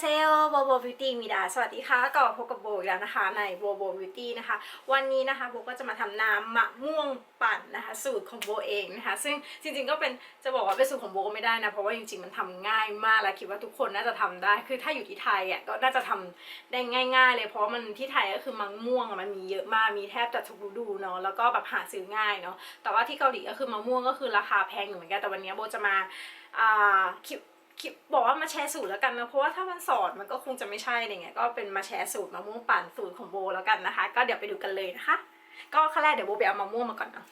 เซลโบโบบิวตี้มีดาสวัสดีค่ะก็พบกับโบอีกแล้วนะคะ ในโบโบบิวตี้นะคะ วันนี้นะคะโบก็จะมาทำน้ำมะม่วงปั่นนะคะ สูตรของโบเองนะคะ ซึ่งจริงๆก็เป็นจะบอกว่าเป็นสูตรของโบก็ไม่ได้นะ เพราะว่าจริงๆมันทำง่ายมากและคิดว่าทุกคนน่าจะทำได้ คือถ้าอยู่ที่ไทยอะก็น่าจะทำได้ง่าย ๆ เลย เพราะมันที่ไทยก็คือมะม่วงมันมีเยอะมากมีแทบจะทุกฤดูเนาะแล้วก็แบบหาซื้อง่ายเนาะแต่ว่าที่เกาหลีก็คือมะม่วงก็คือราคาแพงอยู่เหมือนกันแต่วันนี้โบจะมาอ่าคิด บอกว่ามาแชร์สูตรแล้วกันนะเพราะว่าถ้ามันสอนมันก็คงจะไม่ใช่อะไรเงี้ยก็เป็นมาแชร์สูตรมะม่วงปั่นสูตรของโบแล้วกันนะคะ ก็เดี๋ยวไปดูกันเลยนะคะ ก็ขั้นแรกเดี๋ยวโบไปเอามะม่วงมาก่อนเนาะ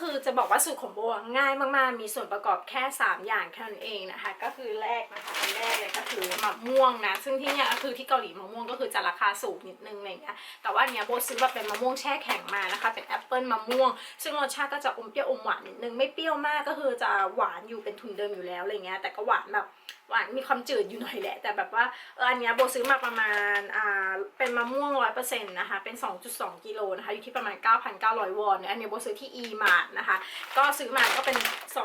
คือจะบอกว่าสูตรของโบง่ายมากๆ มีส่วนประกอบแค่ 3 อย่างแค่นั้นเองนะคะ ก็คือแรกนะคะอันแรกเลยก็คือมะม่วงนะ ซึ่งที่เนี่ยก็คือที่เกาหลีมะม่วงก็คือจะราคาสูงนิดนึงอะไรเงี้ย แต่ว่าเนี้ยโบซื้อแบบเป็นมะม่วงแช่แข็งมานะคะ เป็นแอปเปิลมะม่วง ซึ่งรสชาติก็จะอมเปรี้ยวอมหวานนิดนึง ไม่เปรี้ยวมากก็คือจะหวานอยู่เป็นทุนเดิมอยู่แล้วอะไรเงี้ย แต่ก็หวานแบบหวานมีความจืดอยู่หน่อยแหละ แต่แบบว่าเอออันเนี้ยโบซื้อมาประมาณอ่าเป็นมะม่วงร้อยเปอร์เซ็นต์นะคะเป็น 2.2 กิโลนะคะอยู่ที่ประมาณ 9,900 วอนเนี่ยอันเนี้ยโบซื้อที่ e m a r t นะคะ ก็ซื้อมาก็เป็น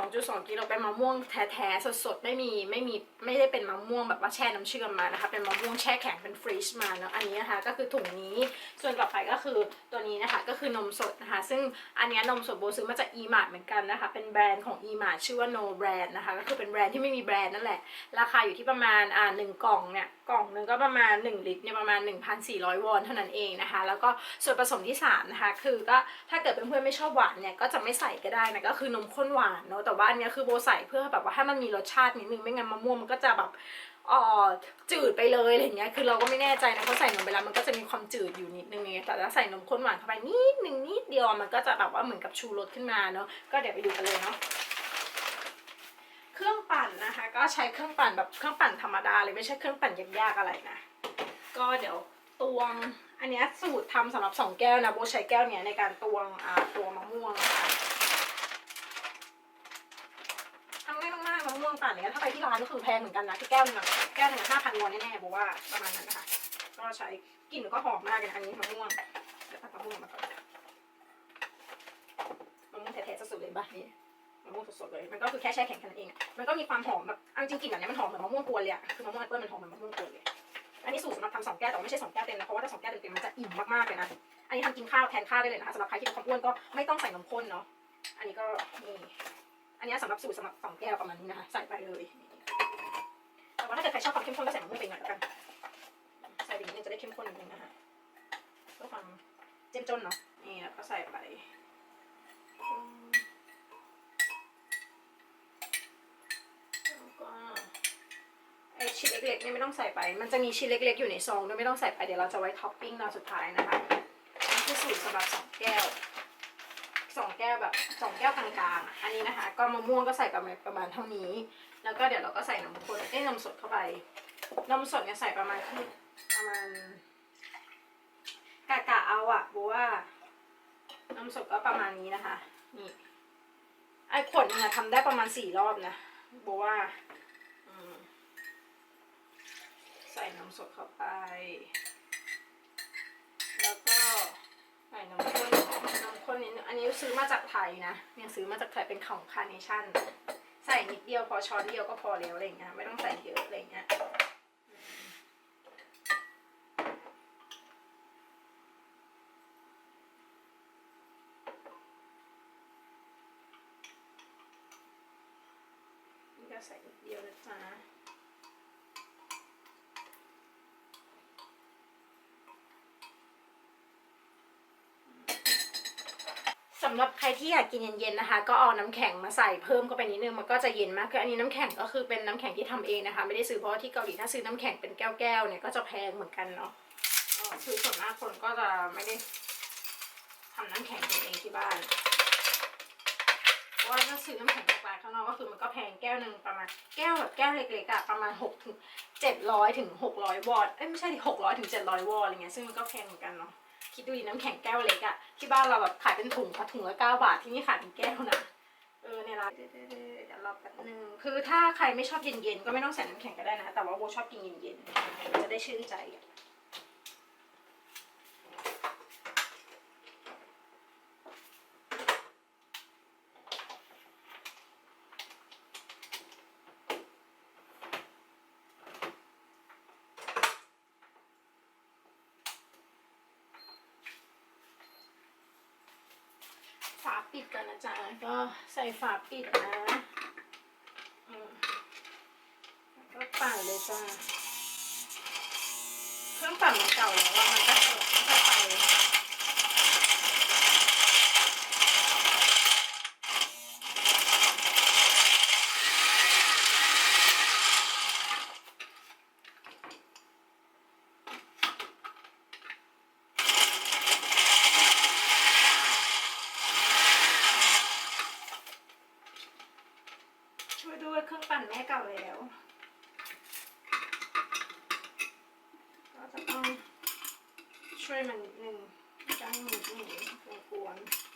2.2 กิโลเป็นมะม่วงแท้ๆสดๆ ไม่มีไม่มีไม่ได้เป็นมะม่วงแบบว่าแช่น้ำเชื่อมมานะคะ เป็นมะม่วงแช่แข็งเป็นฟรีชมาเนาะอันนี้นะคะก็คือถุงนี้ส่วนต่อไปก็คือตัวนี้นะคะก็คือนมสดนะคะ ซึ่งอันเนี้ยนมสดโบซื้อมาจาก e m a r t เหมือนกันนะคะ เป็นแบรนด์ของ e m a r t ชื่อว่า no brand นะคะก็คือเป็นแบรนด์ที่ไม่มีแบรนด์นั่นแหละราคาอยู่ที่ประมาณอ่าหนึ่งกล่องเนี่ยกล่องหนึ่งก็ประมาณ 1 ลิตรเนี่ยประมาณ 1,400 วอนเท่านั้นเองนะคะ แล้วก็ส่วนผสมที่ 3 นะคะ คือก็ถ้าเกิดเพื่อนๆไม่ชอบหวานเนี่ยก็จะไม่ใส่ก็ได้นะก็คือนมข้นหวานเนาะแต่ว่าอันเนี้ยคือโบใส่เพื่อแบบว่าให้มันมีรสชาตินิดนึงไม่งั้นมะม่วงมันก็จะแบบอ่อจืดไปเลยอะไรเงี้ย คือเราก็ไม่แน่ใจนะเพราะใส่นมไปแล้วมันก็จะมีความจืดอยู่นิดนึงไงแต่ถ้าใส่นมข้นหวานเข้าไปนิดนึงนิดเดียวมันก็จะแบบว่าเหมือนกับชูรสขึ้นมาเนาะ ก็เดี๋ยวไปดูกันเลยเนาะ เครื่องปั่นนะคะ ก็ใช้เครื่องปั่นแบบเครื่องปั่นธรรมดาเลยไม่ใช่เครื่องปั่นยากๆอะไรนะ ก็เดี๋ยวตวงอันนี้สูตรทำสำหรับสองแก้วนะโบใช้แก้วเนี้ยในการตวงอ่าตัวมะม่วงนะคะทำง่ายมากๆมะม่วงปั่นเนี่ยถ้าไปที่ร้านก็คือแพงเหมือนกันนะที่แก้วนึงแก้วนึงห้าพันวอนแน่ๆโบว่าประมาณนั้นนะคะก็ใช้กลิ่นก็หอมมากเลยนอันนี้มะม่วงเดี๋ยวตัดมะม่วงมาก่อนมะม่วงแท้ๆจะสุดๆเลยบ้านี่ มะม่วงสดๆเลยมันก็คือแค่แช่แข็งแค่นั้นเองอะมันก็มีความหอมแบบเอาจริงๆกลิ่นแบบเนี้ยมันหอมเหมือนมะม่วงกวนเลยอะคือมะม่วงแอปเปิ้ลมันหอมเหมือนมะม่วงกวนเลยอันนี้สูตรสำหรับทำสองแก้วแต่ว่าไม่ใช่สองแก้วเต็มนะเพราะว่าถ้าสองแก้วเต็มๆมันจะอิ่มมากๆเลยนะอันนี้ทำกินข้าวแทนข้าวได้เลยนะคะสำหรับใครที่เป็นคนอ้วนก็ไม่ต้องใส่นมข้นเนาะอันนี้ก็นี่อันนี้สำหรับสูตรสำหรับสองแก้วประมาณนี้นะคะใส่ไปเลย แต่ว่าถ้าเกิดใครชอบความเข้มข้นก็ใส่มะม่วงไปหน่อยแล้วกันใส่ไปนิดนึงจะได้เข้มข้นนิดนึงนะคะเพื่อความเจ้มจนเนาะนี่แล้วก็ใส่ไป ล็กๆเนี่ยไม่ต้องใส่ไป มันจะมีชิ้นเล็ก ๆ อยู่ในซองด้วยไม่ต้องใส่ไปเดี๋ยวเราจะไว้ท็อปปิ้งเราสุดท้ายนะคะนี่คือสูตรสำหรับสองแก้วสองแก้วแบบสองแก้วกลางๆ อันนี้นะคะ ก็มะม่วงก็ใส่ประมาณประมาณเท่านี้ แล้วก็เดี๋ยวเราก็ใส่นมข้นเอ้ยนมสดเข้าไปนมสดเนี่ยใส่ประมาณที่ประมาณกะกะเอาอะบัวว่านมสดก็ประมาณนี้นะคะ นี่ไอ้ขวดนึงอะทำได้ประมาณสี่รอบนะบอกว่าอืมใส่น้ำสดเข้าไป แล้วก็ใส่น้ำข้นน้ำข้นนิดนึงอันนี้ซื้อมาจากไทยนะเนี่ยซื้อมาจากไทยเป็นของคาร์เนชั่น ใส่นิดเดียวพอช้อนเดียวก็พอแล้วอะไรเงี้ยไม่ต้องใส่เยอะอะไรเงี้ยก็ใส่นิดเดียวนะจ๊ะ สำหรับใครที่อยากกินเย็นๆนะคะ ก็เอาน้ำแข็งมาใส่เพิ่มเข้าไปนิดนึงมันก็จะเย็นมากคืออันนี้น้ำแข็งก็คือเป็นน้ำแข็งที่ทำเองนะคะ ไม่ได้ซื้อเพราะที่เกาหลีถ้าซื้อน้ำแข็งเป็นแก้วๆเนี่ยก็จะแพงเหมือนกันเนาะคือส่วนมากคนก็จะไม่ได้ทำน้ำแข็งเองที่บ้านเพราะว่าถ้าซื้อน้ำแข็งจากร้านข้างนอกก็คือมันก็แพงแก้วหนึ่งประมาณแก้วแบบแก้วเล็กๆอะประมาณหกถึงเจ็ดร้อยถึงหกร้อยวอนเอ้ยไม่ใช่หกร้อยถึงเจ็ดร้อยวอนอะไรเงี้ยซึ่งมันก็แพงเหมือนกันเนาะ คิดดูดิน้ำแข็งแก้วเล็กอะที่บ้านเราแบบขายเป็นถุงค่ะถุงละเก้าบาทที่นี่ขายเป็นแก้วนะเออในร้านเดี๋ยวรอแป๊บนึงคือถ้าใครไม่ชอบเย็นๆก็ไม่ต้องใส่น้ำแข็งก็ได้นะ แต่ว่าโบชอบกินเย็นๆจะได้ชื่นใจอะ ปิดกันนะจ๊ะก็ใส่ฝาปิดนะแล้วก็ปั่นเลยจ้าเครื่องปั่นมันเก่าแล้วว่ามันก็เกิดไม่ค่อยไป ช่วยด้วยเครื่องปั่นแม่เก่าแล้ว ก็จะต้องช่ วยมันนิดนึงจะให้มันหมุนกวนเ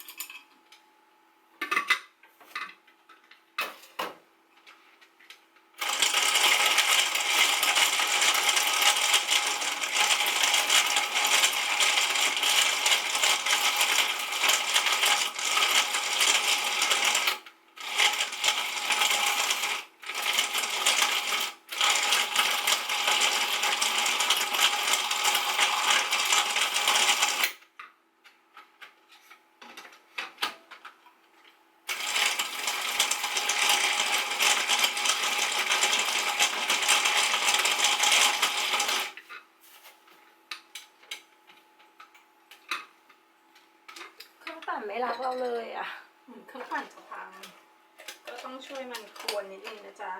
เลยอะเหมือนเครื่องปั่นจะพังก็ต้องช่วยมันควนนิดนึงนะจ๊ะ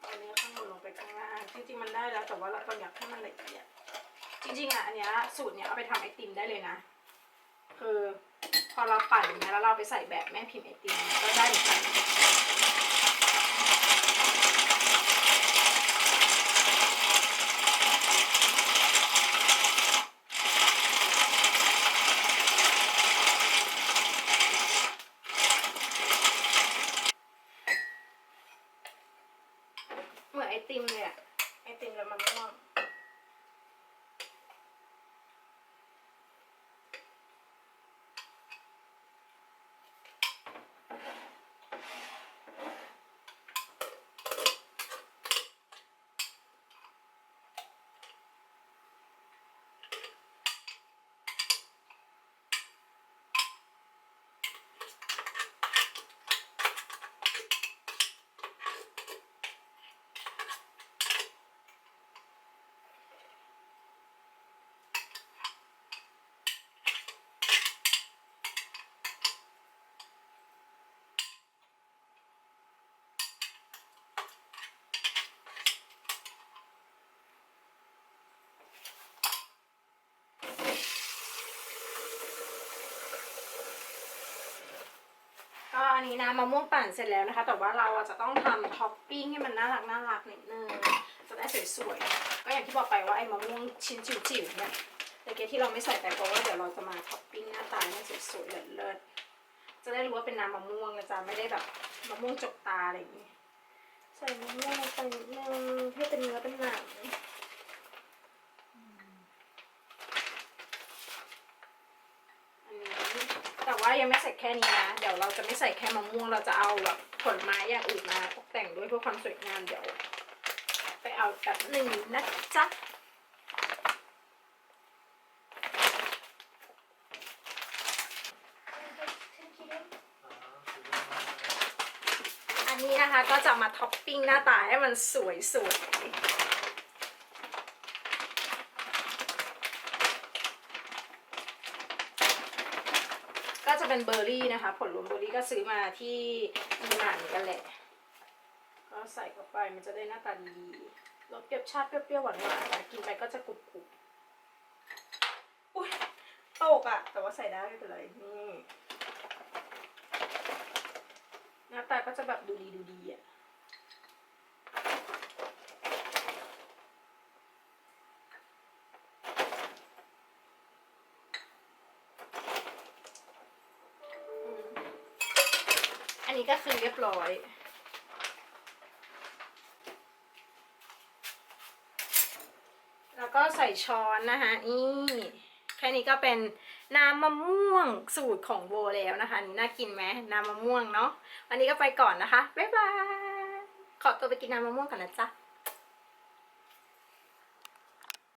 เอาเนื้อข้างบนลงไปข้างล่างจริงๆมันได้แล้วแต่ว่าเราต้องอยากให้มันละเอียดจริงๆอะอันเนี้ยสูตรเนี้ยเอาไปทำไอติมได้เลยนะ คือพอเราปั่นเนี้ยแล้วเราไปใส่แบบแม่พิมพ์ไอติมก็ได้เหมือนกันเหมือนไอติมเลยอะไอติมแล้วมันม่วง ก็ อนนี้นะมะม่วงปั่นเสร็จแล้วนะคะ แต่ว่าเราจะต้องทำท็อปปิ้งให้มันน่ารักน่ารักนิดนึงจะได้สวยๆ ก็อย่างที่บอกไปว่าไอ้มะม่วงชิ้นจิ๋วๆเนี่ยแต่เกที่เราไม่ใส่ไปเพราะว่าเดี๋ยวเราจะมาท็อปปิ้งหน้าตาให้สวยๆเลิศๆจะได้รู้ว่าเป็นน้ำมะม่วงนะจ๊ะไม่ได้แบบมะม่วงจกตาอะไรอย่างนี้ ใส่มะม่วงลงไปนิดนึงให้เป็นเนื้อเป็นหนังอันนี้ แต่ว่ายังไม่ใส่ แค่นี้นะ เดี๋ยวเราจะไม่ใส่แค่มะม่วง เราจะเอาแบบผลไม้อย่างอื่นมาตกแต่งด้วยเพื่อความสวยงามเดี๋ยว ไปเอาแบบหนึ่งนะจ๊ะอันนี้นะคะก็จะมาท็อปปิ้งหน้าตาให้มันสวยส ก็จะเป็นเบอร์รี่นะคะ ผลรวมเบอร์รี่ก็ซื้อมาที่มีหนานกันแหละ ก็ใส่เข้าไปมันจะได้หน้าตาดีรสเปรี้ยวชาติเปรี้ยวๆหวานๆนกินไปก็จะกรุบกรุบอุ้ยตกอะแต่ว่าใส่ได้ไม่เป็นไรนี่ หน้าตาก็จะแบบดูดีดูดีอะ อันนี้ ก็คือเรียบร้อย แล้วก็ใส่ช้อนนะคะนี่แค่นี้ก็เป็นน้ำมะม่วงสูตรของโบแล้วนะคะนี่น่ากินไหมน้ำมะม่วงเนาะวันนี้ก็ไปก่อนนะคะบ๊ายบายขอตัวไปกินน้ำมะม่วงก่อนนะจ๊ะ